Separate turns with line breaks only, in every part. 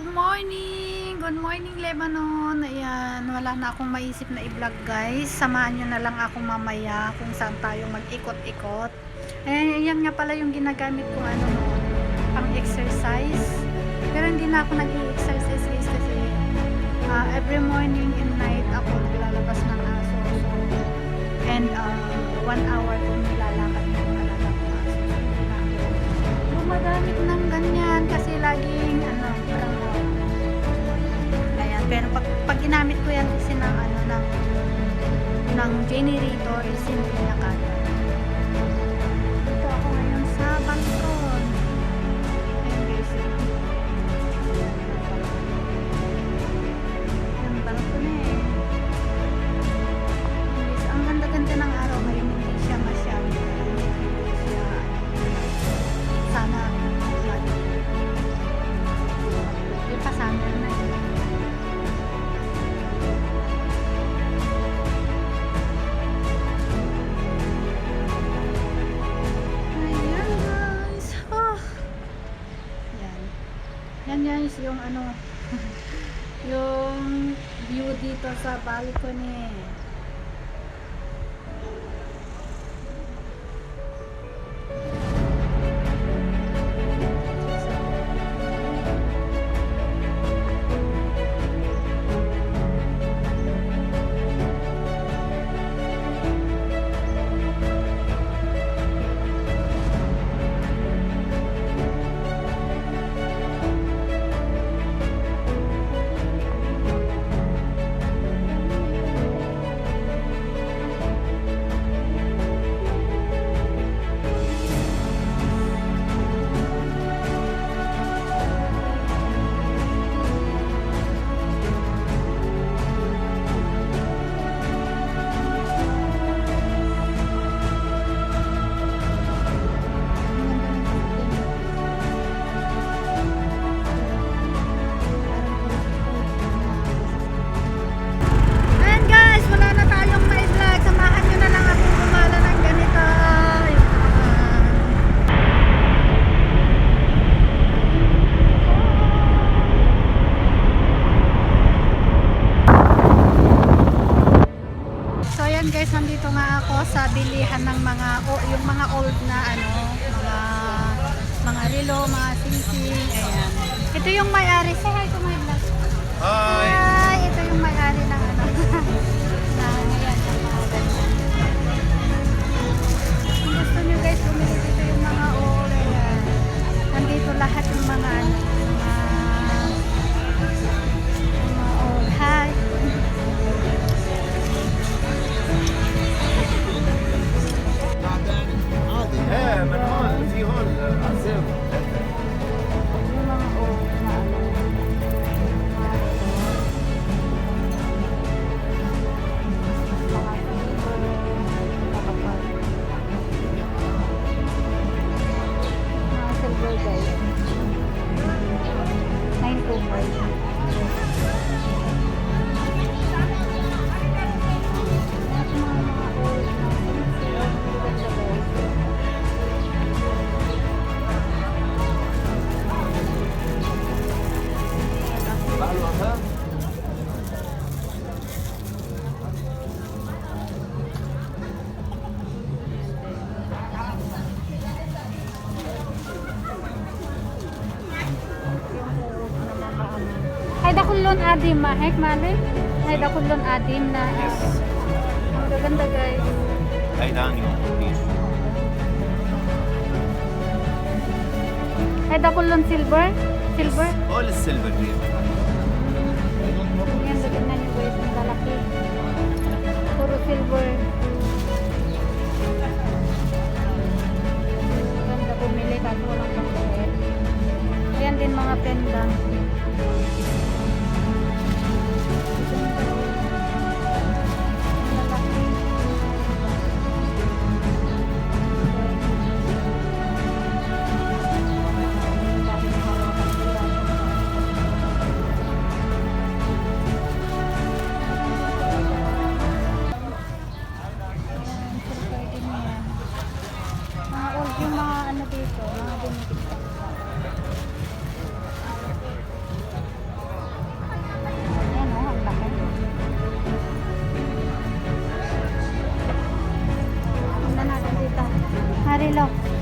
good morning! Good morning, Lebanon! Ayan, wala na akong maisip na i-vlog, guys. Samahan nyo na lang ako mamaya kung saan tayo mag-ikot-ikot. Ayan, yan nga pala yung ginagamit kong ano, no, pang exercise. Pero hindi na ako nag-i-exercise, guys, kasi ah, every morning and night ako naglalabas ng aso. So, and uh, one hour kung nilalakad yung alaga ko aso. So, ng ganyan kasi laging Pero pag, pag ginamit ko yan kasi ng ano, ng ng generator is hindi niya Yan guys, yung ano, yung view dito sa balcony. Relo, mga singsing, ayan. Ito yung may-ari. Say hi to my vlog.
Hi! kulon
adim ma. Eh, Hek mali. Hay da kulon adim na.
Eh.
Ang gaganda guys.
Hay da niyo.
Hay da kulon silver. Silver.
All is silver here.
Yan, gaganda niyo guys. Ang lalaki. Puro silver. Ganda bumili kasi walang pangkain. Ayan din mga pendant. Marilok.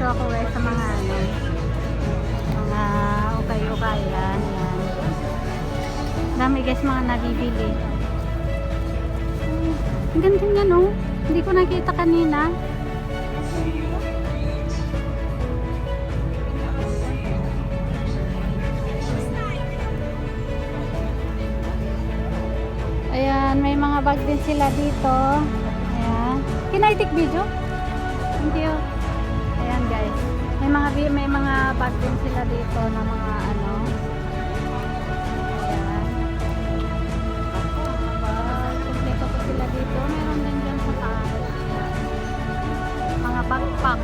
Dito ako guys sa mga ano, mga ukay-ukayan. Yan. Dami guys mga nabibili. Ang ganda niya no. Hindi ko nakita kanina. Ayan, may mga bag din sila dito. Ayan. Can I take video? Thank you. May mga may mga bag sila dito na mga ano. Ayan. Bag. Kompleto sila dito. Meron din dyan sa taas. Mga backpack.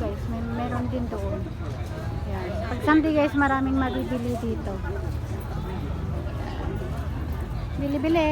Guys. May meron din doon. Ayan. Pag Sunday guys, maraming mabibili dito. Bili-bili!